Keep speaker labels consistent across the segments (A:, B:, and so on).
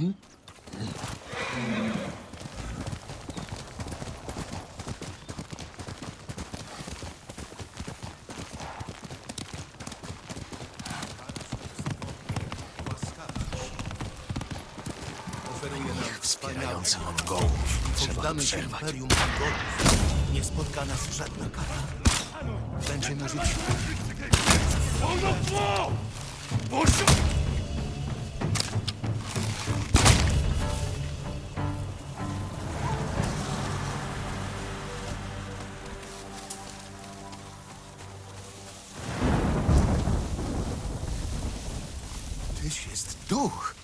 A: Nam
B: Wspierający Mongołów. Trzeba
A: Poddamy się
B: przerwać.
A: Imperium Mongolów. Nie spotka nas żadna kara. Będziemy żyć Tyś jest duch.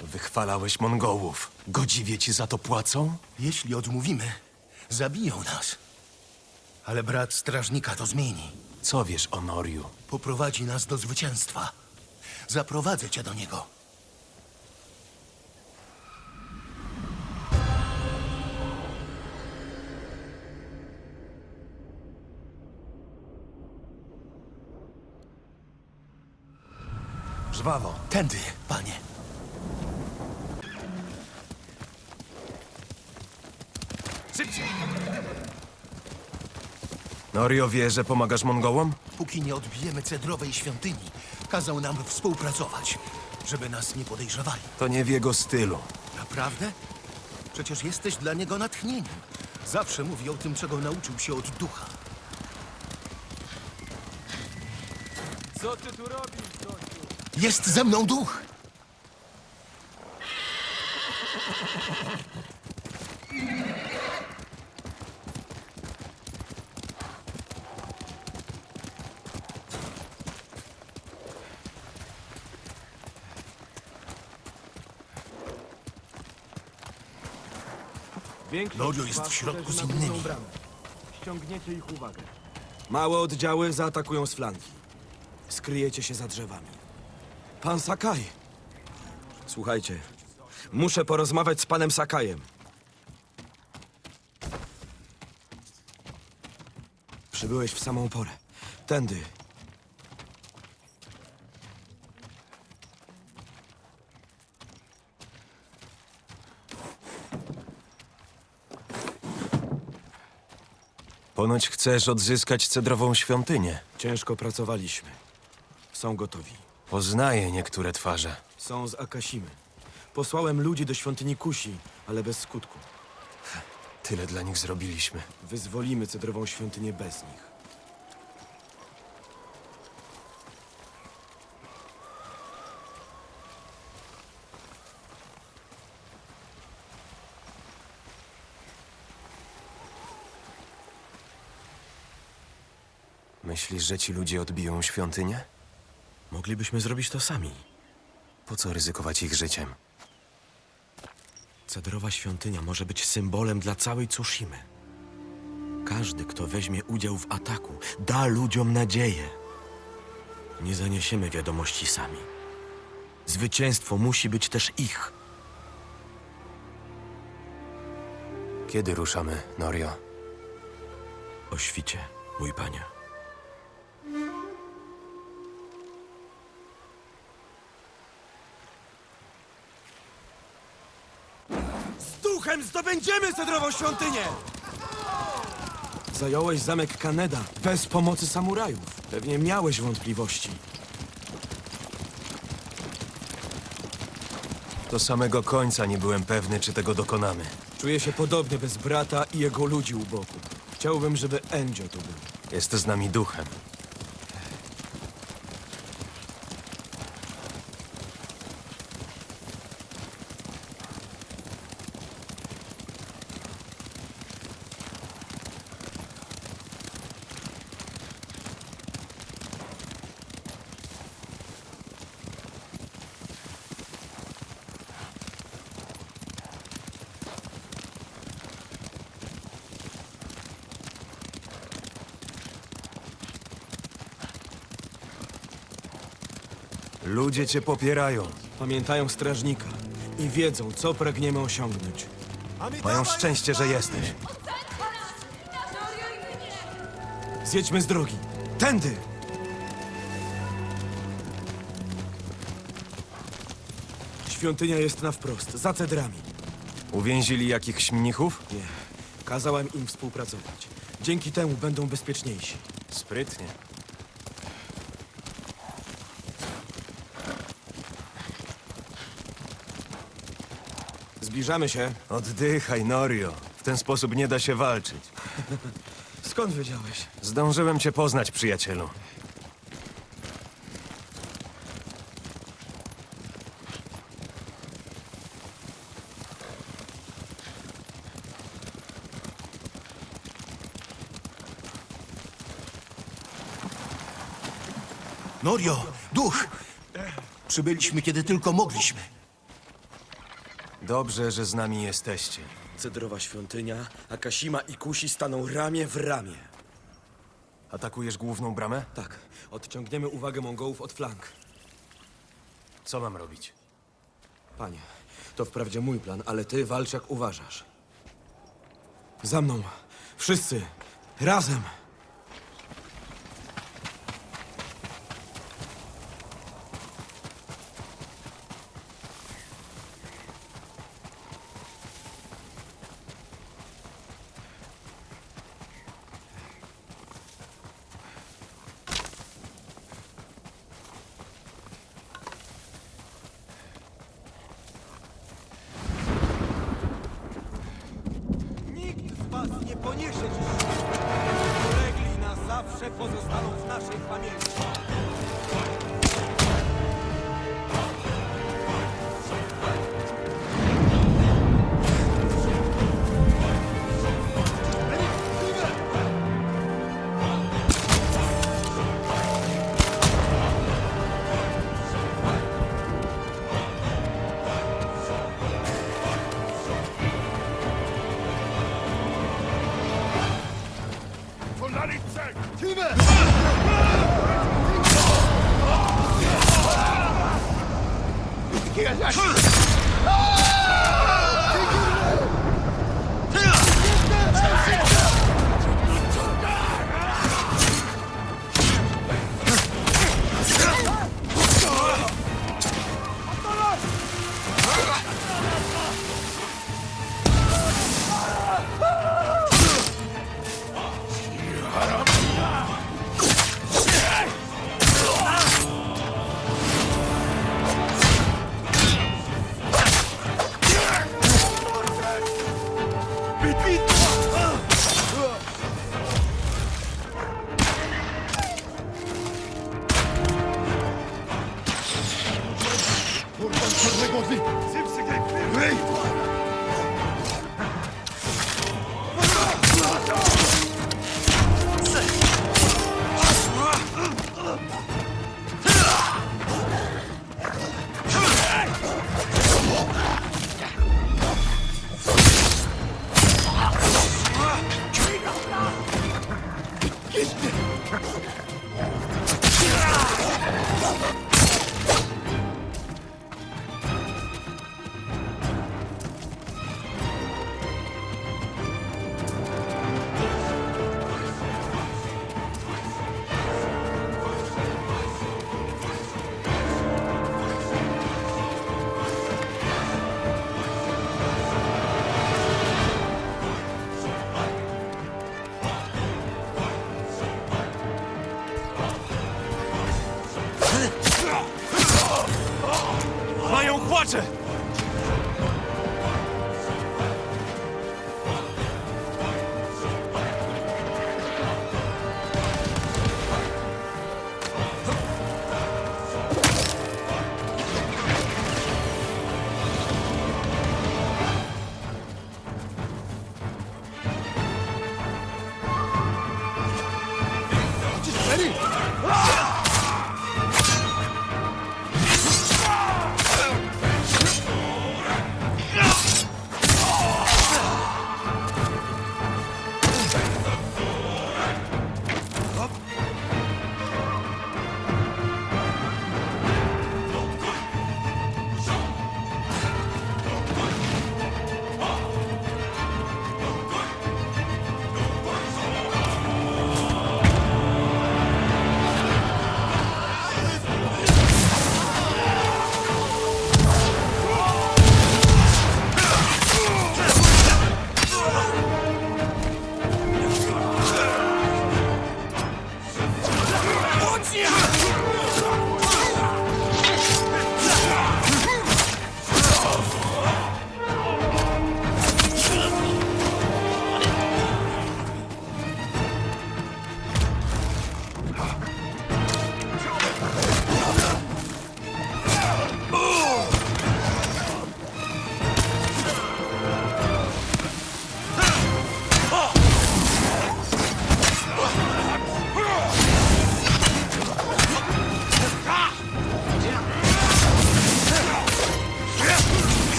B: Wychwalałeś Mongołów. Godziwie ci za to płacą?
A: Jeśli odmówimy, zabiją nas. Ale brat strażnika to zmieni.
B: Co wiesz o Noriu?
A: Poprowadzi nas do zwycięstwa. Zaprowadzę cię do niego.
B: Żwawo.
A: Tędy, panie.
B: Norio wie, że pomagasz Mongołom?
A: Póki nie odbijemy cedrowej świątyni, kazał nam współpracować, żeby nas nie podejrzewali.
B: To nie w jego stylu.
A: Naprawdę? Przecież jesteś dla niego natchnieniem. Zawsze mówi o tym, czego nauczył się od ducha.
C: Co ty tu robisz, gościu?
A: Jest ze mną duch!
C: Większość
A: Lorio jest
C: was
A: w środku
C: leży
A: z
C: na główną
A: innymi.
C: bramę. Ściągniecie ich uwagę.
D: Małe oddziały zaatakują z flanki. Skryjecie się za drzewami. Pan Sakaj! Słuchajcie, muszę porozmawiać z panem Sakajem. Przybyłeś w samą porę. Tędy.
B: Ponoć chcesz odzyskać cedrową świątynię.
D: Ciężko pracowaliśmy. Są gotowi.
B: Poznaję niektóre twarze.
D: Są z Akasimy. Posłałem ludzi do świątyni Kusi, ale bez skutku.
B: Tyle dla nich zrobiliśmy.
D: Wyzwolimy cedrową świątynię bez nich.
B: Myślisz, że ci ludzie odbiją świątynię?
D: Moglibyśmy zrobić to sami.
B: Po co ryzykować ich życiem?
D: Cedrowa świątynia może być symbolem dla całej Tsushimy. Każdy, kto weźmie udział w ataku, da ludziom nadzieję. Nie zaniesiemy wiadomości sami. Zwycięstwo musi być też ich.
B: Kiedy ruszamy, Norio?
D: O świcie, mój panie. Duchem zdobędziemy cedrową świątynię! Zająłeś zamek Kaneda bez pomocy samurajów. Pewnie miałeś wątpliwości.
B: Do samego końca nie byłem pewny, czy tego dokonamy.
D: Czuję się podobnie bez brata i jego ludzi u boku. Chciałbym, żeby Enjo tu był.
B: Jest z nami duchem. Ludzie cię popierają.
D: Pamiętają strażnika i wiedzą, co pragniemy osiągnąć.
B: Mają szczęście, że jesteś.
D: Zjedźmy z drogi. Tędy! Świątynia jest na wprost, za cedrami.
B: Uwięzili jakichś mnichów?
D: Nie, kazałem im współpracować. Dzięki temu będą bezpieczniejsi.
B: Sprytnie.
D: Zbliżamy się.
B: Oddychaj, Norio. W ten sposób nie da się walczyć.
D: Skąd wiedziałeś?
B: Zdążyłem cię poznać, przyjacielu.
A: Norio, duch! Przybyliśmy, kiedy tylko mogliśmy.
B: Dobrze, że z nami jesteście.
E: Cedrowa świątynia, a Kasima i Kusi staną ramię w ramię.
B: Atakujesz główną bramę?
D: Tak, odciągniemy uwagę Mongołów od flank.
B: Co mam robić?
D: Panie, to wprawdzie mój plan, ale ty walcz jak uważasz. Za mną. Wszyscy. Razem.
C: Yeah!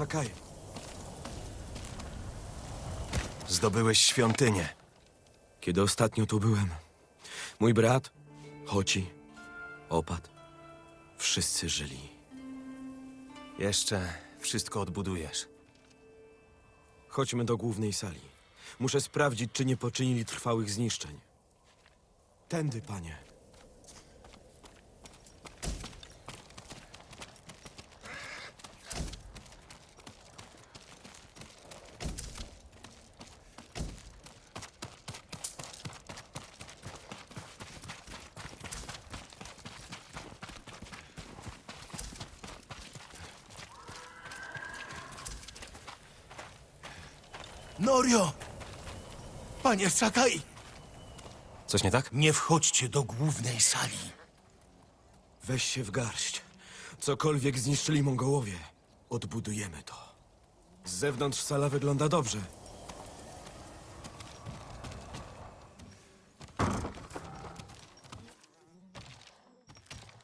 C: Sakai.
B: Zdobyłeś świątynię.
D: Kiedy ostatnio tu byłem, mój brat, Hoci, Opat, wszyscy żyli.
B: Jeszcze wszystko odbudujesz.
C: Chodźmy do głównej sali. Muszę sprawdzić, czy nie poczynili trwałych zniszczeń. Tędy, panie.
A: Norio! Panie Sakai!
B: Coś nie tak?
A: Nie wchodźcie do głównej sali.
C: Weź się w garść. Cokolwiek zniszczyli Mongołowie, odbudujemy to. Z zewnątrz sala wygląda dobrze.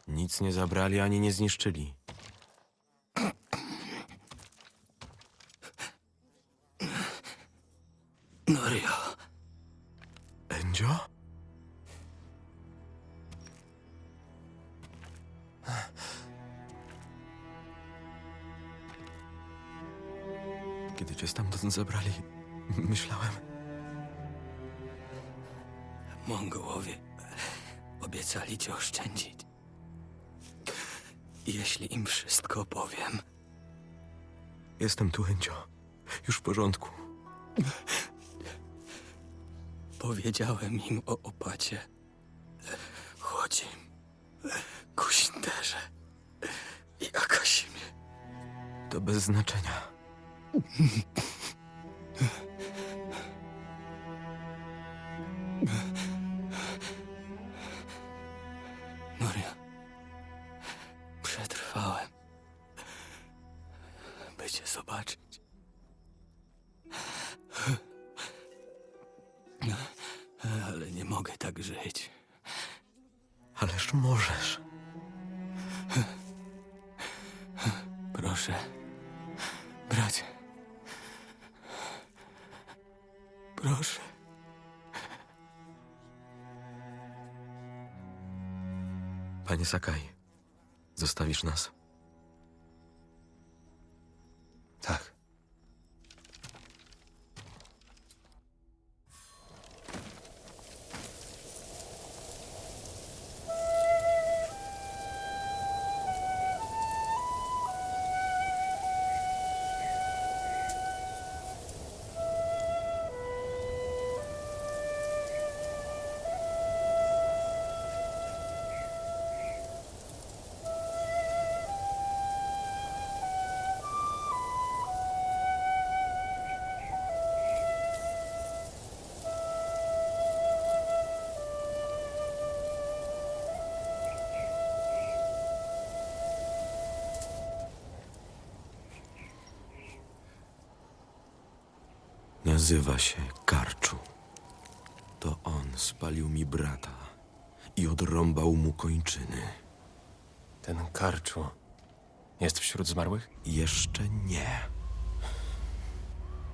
D: Nic nie zabrali ani nie zniszczyli. Kiedy cię stamtąd zabrali, myślałem,
F: Mongołowie obiecali cię oszczędzić. Jeśli im wszystko opowiem,
D: jestem tu, Endzio. Już w porządku.
F: powiedziałem im o opacie, chodzim, kuśnderze i Akasimie.
D: To bez znaczenia.
F: Noria, przetrwałem, by cię zobaczyć. Ale nie mogę tak żyć.
D: Ależ możesz.
F: Proszę, Proszę.
D: Panie Sakai, zostawisz nas? Nazywa się Karczu. To on spalił mi brata i odrąbał mu kończyny.
B: Ten karczu jest wśród zmarłych?
D: Jeszcze nie.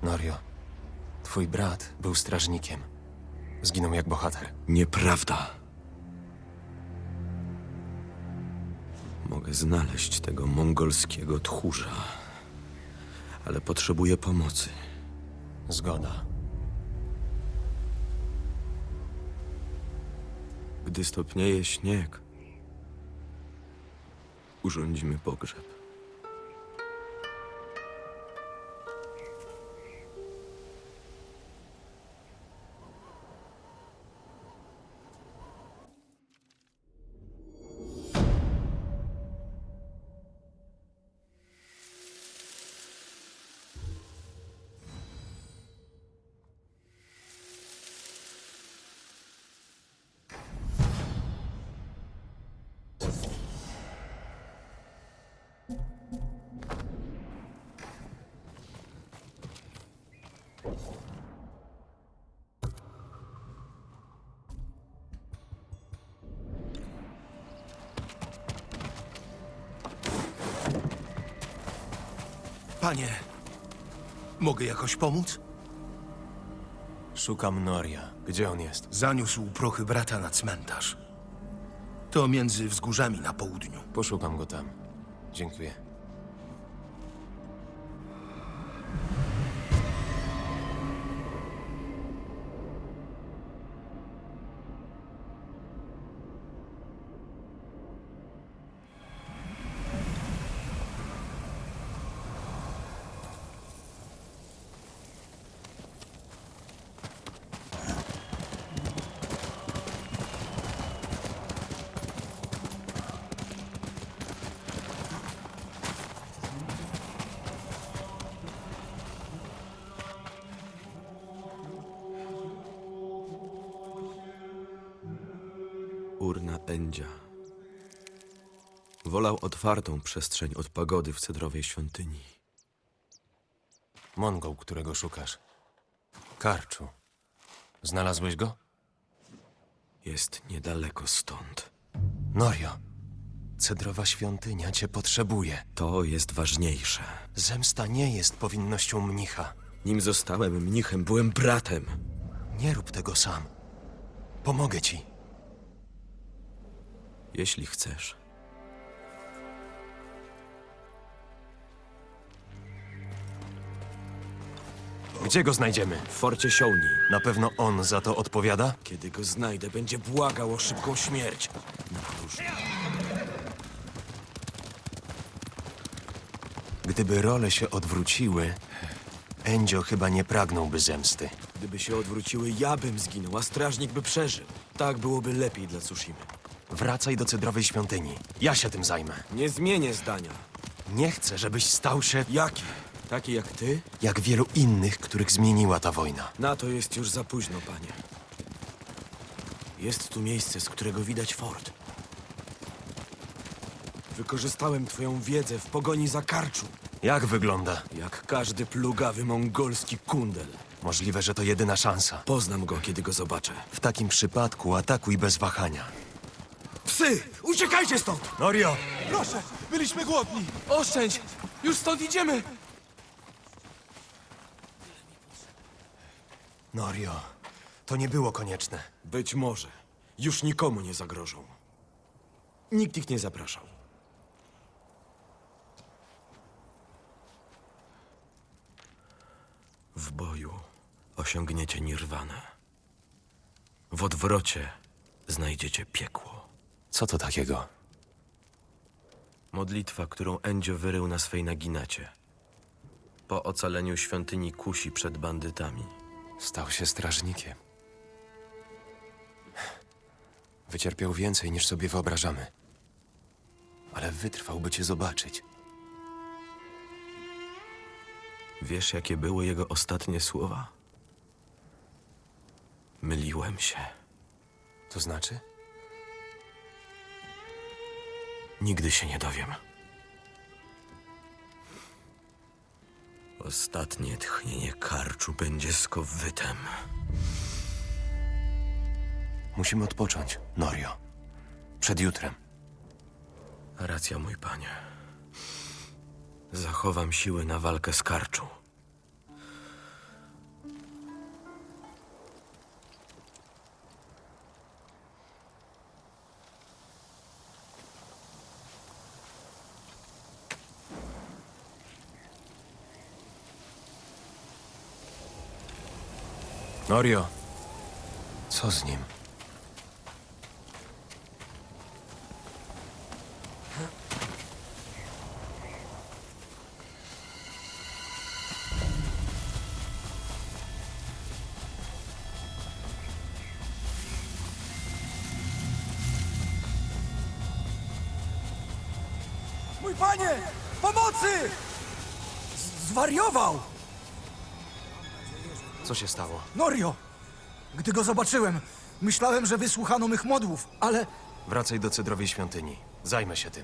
B: Norio, twój brat był strażnikiem. Zginął jak bohater.
D: Nieprawda. Mogę znaleźć tego mongolskiego tchórza, ale potrzebuję pomocy.
B: Zgoda.
D: Gdy stopnieje śnieg, urządzimy pogrzeb.
A: Panie, mogę jakoś pomóc?
B: Szukam Noria. Gdzie on jest?
A: Zaniósł prochy brata na cmentarz. To między wzgórzami na południu.
B: Poszukam go tam. Dziękuję.
D: Wolał otwartą przestrzeń od pagody w cedrowej świątyni.
B: Mongol, którego szukasz. Karczu. Znalazłeś go?
D: Jest niedaleko stąd.
B: Norio. Cedrowa świątynia cię potrzebuje.
D: To jest ważniejsze.
B: Zemsta nie jest powinnością mnicha.
D: Nim zostałem mnichem, byłem bratem.
B: Nie rób tego sam. Pomogę ci.
D: Jeśli chcesz.
B: Gdzie go znajdziemy?
D: W forcie Siołni.
B: Na pewno on za to odpowiada?
D: Kiedy go znajdę, będzie błagał o szybką śmierć. Na.
B: Gdyby role się odwróciły, Enzio chyba nie pragnąłby zemsty.
D: Gdyby się odwróciły, ja bym zginął, a strażnik by przeżył. Tak byłoby lepiej dla Tsushimy.
B: Wracaj do cedrowej świątyni. Ja się tym zajmę.
D: Nie zmienię zdania.
B: Nie chcę, żebyś stał się
D: Jaki? Taki jak ty?
B: jak wielu innych, których zmieniła ta wojna.
D: Na to jest już za późno, panie. Jest tu miejsce, z którego widać fort. Wykorzystałem twoją wiedzę w pogoni za karczu,
B: Jak wygląda?
D: jak każdy plugawy mongolski kundel.
B: Możliwe, że to jedyna szansa.
D: Poznam go, kiedy go zobaczę.
B: W takim przypadku atakuj bez wahania.
C: Psy! Uciekajcie stąd!
B: Norio!
G: Proszę, byliśmy głodni.
C: Oszczędź! Już stąd idziemy!
B: Norio, to nie było konieczne.
D: Być może. Już nikomu nie zagrożą. Nikt ich nie zapraszał. W boju osiągniecie nirwanę. W odwrocie znajdziecie piekło.
B: Co to takiego?
D: Modlitwa, którą Endzio wyrył na swej naginacie. Po ocaleniu świątyni kusi przed bandytami.
B: Stał się strażnikiem. Wycierpiał więcej niż sobie wyobrażamy. Ale wytrwał, by cię zobaczyć.
D: Wiesz, jakie były jego ostatnie słowa? Myliłem się.
B: To znaczy?
D: Nigdy się nie dowiem. Ostatnie tchnienie karczu będzie skowytem.
B: Musimy odpocząć, Norio. Przed jutrem.
D: Racja, mój panie. Zachowam siły na walkę z karczu.
B: Norio! Co z nim?
G: Mój panie! Pomocy! Z zwariował!
B: Co się stało?
G: Norio! Gdy go zobaczyłem, myślałem, że wysłuchano mych modłów, ale
B: Wracaj do cedrowej świątyni. Zajmę się tym.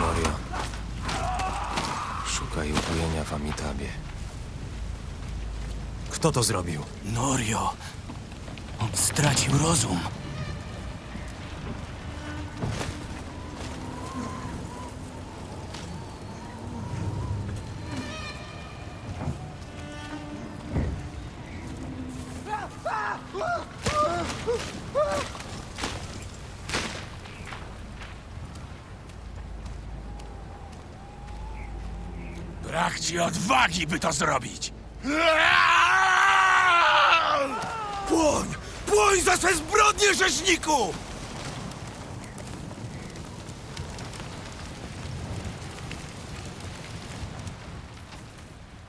B: Norio. Szukaj ukojenia w Amitabie. Kto to zrobił?
F: Norio. On stracił rozum.
H: Ci odwagi, by to zrobić!
G: Płoń! Płoń za swe zbrodnie, rzeczniku!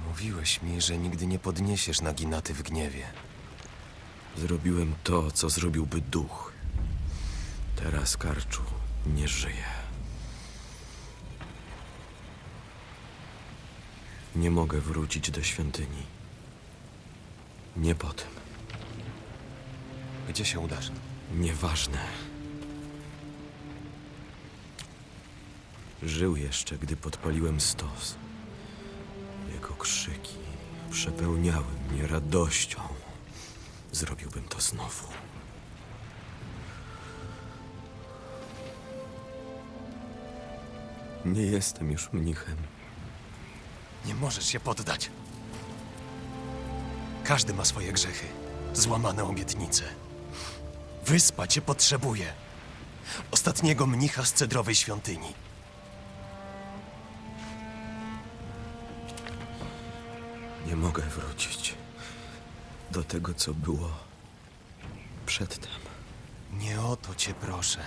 B: Mówiłeś mi, że nigdy nie podniesiesz naginaty w gniewie.
D: Zrobiłem to, co zrobiłby duch. Teraz karczu nie żyje. Nie mogę wrócić do świątyni. Nie po tym.
B: Gdzie się udasz?
D: Nieważne. Żył jeszcze, gdy podpaliłem stos. Jego krzyki przepełniały mnie radością. Zrobiłbym to znowu. Nie jestem już mnichem.
B: Nie możesz się poddać. Każdy ma swoje grzechy, złamane obietnice. Wyspa cię potrzebuje. Ostatniego mnicha z cedrowej świątyni.
D: Nie mogę wrócić do tego, co było przedtem.
B: Nie o to cię proszę.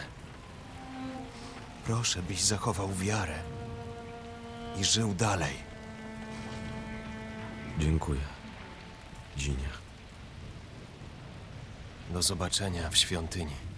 B: Proszę, byś zachował wiarę i żył dalej.
D: Dziękuję, Dzinie.
B: Do zobaczenia w świątyni.